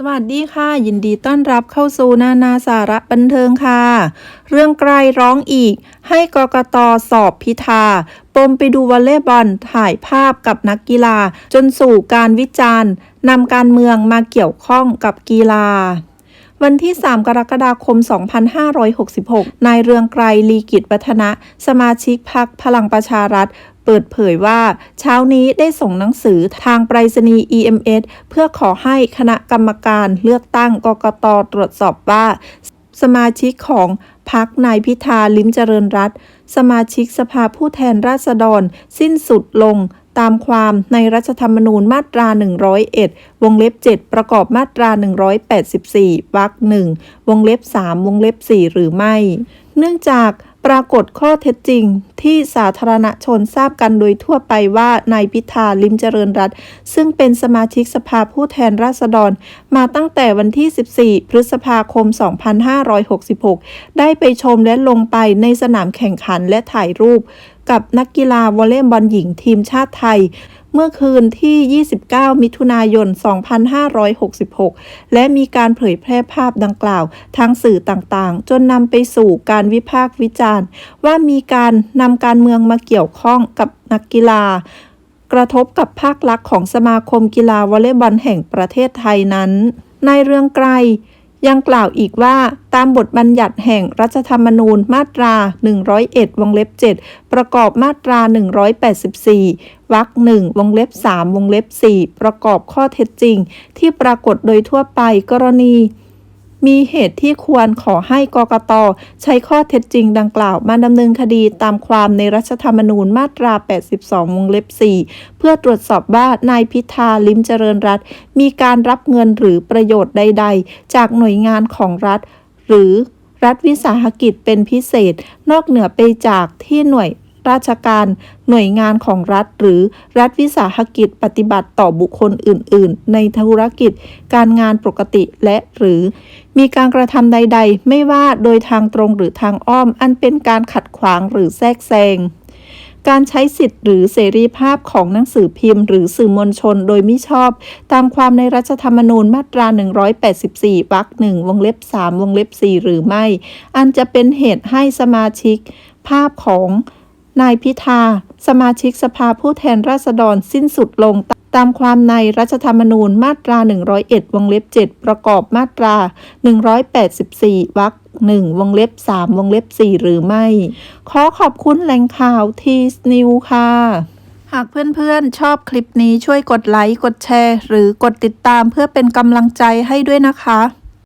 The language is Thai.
สวัสดีค่ะ ยินดีต้อนรับเข้าสู่นานาสาระบันเทิงค่ะ เรื่องไกลร้องอีก ให้กกตสอบพิธาปมไปดูวอลเลย์บอลถ่ายภาพกับนักกีฬา จนสู่การวิจารณ์นำการเมืองมาเกี่ยวข้องกับกีฬาวันที่ 3 กรกฎาคม 2566 นายเรืองไกรลีกิจวัฒนะ สมาชิกพรรคพลังประชารัฐ เปิดเผยว่า เช้านี้ได้ส่งหนังสือทางไปรษณีย์ EMS เพื่อขอให้คณะกรรมการเลือกตั้งกกตตรวจสอบว่า สมาชิกของพักนายพิธาลิ้มเจริญรัตสมาชิกสภาผู้แทนราษฎร สิ้นสุดลงตามความในรัฐธรรมนูญมาตรา 101 วงเล็บ 7 ประกอบมาตรา 184 วรรคหนึ่งวงเล็บ 3 วงเล็บ 4 หรือไม่ เนื่องจาก ปรากฏข้อเท็จจริงที่สาธารณชนทราบกันโดยทั่วไปว่านายพิธาลิมเจริญรัตซึ่งเป็นสมาชิกสภาผู้แทนราษฎร มาตั้งแต่วันที่ 14 พฤษภาคม 2566 ได้ไปชมและลงไปในสนามแข่งขันและถ่ายรูป กับนักกีฬาวอลเลย์บอลหญิงทีมชาติไทย เมื่อคืนที่ 29 มิถุนายน 2566 และมีการเผยแพร่ภาพดังกล่าว ทางสื่อต่างๆ จนนำไปสู่การวิพากษ์วิจารณ์ ว่ามีการนำการเมืองมาเกี่ยวข้องกับนักกีฬากระทบกับภาคลักษณ์ของสมาคมกีฬาวอลเลย์บอลแห่งประเทศไทยนั้นในเรืองไกร ยังกล่าวอีกว่าตามบทบัญญัติแห่งรัฐธรรมนูญมาตรา 101 วงเล็บ 7 ประกอบมาตรา 184 วรรคหนึ่งวงเล็บ 3 วงเล็บ 4 ประกอบข้อเท็จจริง ที่ปรากฏโดยทั่วไปกรณี มีเหตุที่ควรขอให้กกต ใช้ข้อเท็จจริงดังกล่าวมาดำเนินคดีตามความในรัฐธรรมนูญมาตรา 82 วงเล็บ 4 เพื่อตรวจสอบว่านายพิธาลิมเจริญรัตมีการรับเงินหรือประโยชน์ใด ๆ จากหน่วยงานของรัฐ หรือรัฐวิสาหกิจเป็นพิเศษ นอกเหนือไปจากที่หน่วย ราชการ หน่วยงานของรัฐ หรือรัฐวิสาหกิจปฏิบัติต่อบุคคลอื่น ๆ ในธุรกิจ การงานปกติและหรือ มีการกระทำใด ๆ ไม่ว่าโดยทางตรงหรือทางอ้อม อันเป็นการขัดขวางหรือแทรกแซงการใช้สิทธิ์หรือเสรีภาพของหนังสือพิมพ์ หรือสื่อมวลชนโดยมิชอบ ตามความในรัฐธรรมนูญมาตรา 184วรรคหนึ่งวงเล็บ 3 วงเล็บ 4 หรือไม่ อันจะเป็นเหตุให้สมาชิก ภาพของ นายพิธา สมาชิกสภาผู้แทนราษฎรสิ้นสุดลงตามความในรัฐธรรมนูญมาตรา 101 วงเล็บ 7 ประกอบมาตรา 184 วรรคหนึ่งวงเล็บ3วงเล็บ4หรือไม่ ขอขอบคุณแหล่งข่าวทีสนิวค่ะ หากเพื่อนๆ ชอบคลิปนี้ช่วยกดไลค์ กดแชร์ หรือกดติดตามเพื่อเป็นกำลังใจให้ด้วยนะคะ